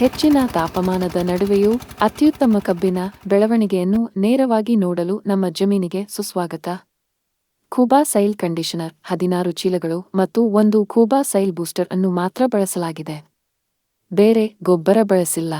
ಹೆಚ್ಚಿನ ತಾಪಮಾನದ ನಡುವೆಯೂ ಅತ್ಯುತ್ತಮ ಕಬ್ಬಿನ ಬೆಳವಣಿಗೆಯನ್ನು ನೇರವಾಗಿ ನೋಡಲು ನಮ್ಮ ಜಮೀನಿಗೆ ಸುಸ್ವಾಗತ. ಖೂಬಾ ಸೈಲ್ ಕಂಡೀಷನರ್, ಹದಿನಾರು ಚೀಲಗಳು ಮತ್ತು ಒಂದು ಖೂಬಾ ಸೈಲ್ ಬೂಸ್ಟರ್ ಅನ್ನು ಮಾತ್ರ ಬಳಸಲಾಗಿದೆ. ಬೇರೆ ಗೊಬ್ಬರ ಬಳಸಿಲ್ಲ.